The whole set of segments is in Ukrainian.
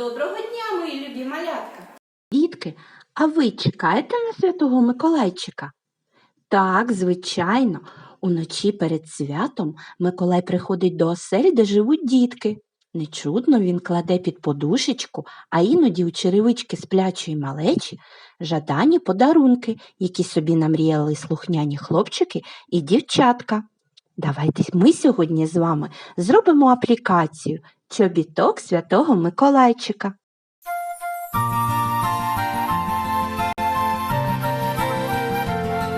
Доброго дня, мої любі малятка! Дітки, а ви чекаєте на святого Миколайчика? Так, звичайно, уночі перед святом Миколай приходить до осель, де живуть дітки. Нечудно він кладе під подушечку, а іноді у черевички сплячої малечі жадані подарунки, які собі намріяли слухняні хлопчики і дівчатка. Давайте ми сьогодні з вами зробимо аплікацію Чобіток святого Миколайчика.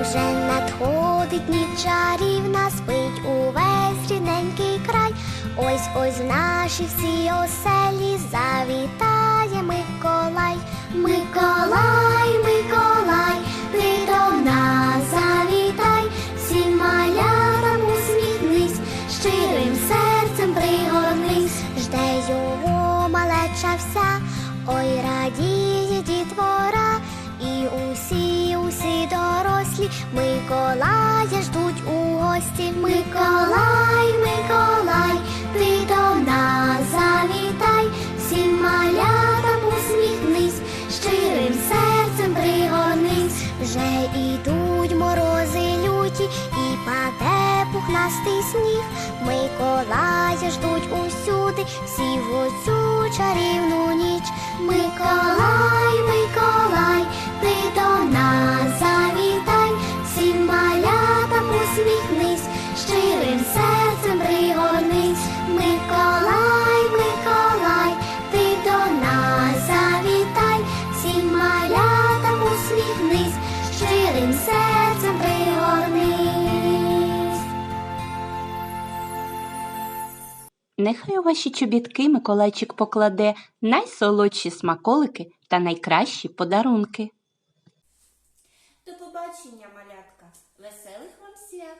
Вже надходить ніч чарівна, спить увесь рідненький край. Ось ось в наші всі оселі завітає Миколай. Миколай, Миколай, ти нас завітай, всім малятам усміхнись, щирим серцем його малеча вся, ой радіє дітвора, і усі, усі дорослі Миколая ждуть у гості. Миколай, Миколай, ти до нас завітай, всім малятам усміхнись, щирим серцем пригорнись, вже ідуть морози люті і паде пухнастий сніг. Миколая ждуть усюди, всі в оцю чарівну ніч. Миколай, Нехай у ваші чобітки Миколайчик покладе найсолодші смаколики та найкращі подарунки. До побачення, малятка! Веселих вам свят!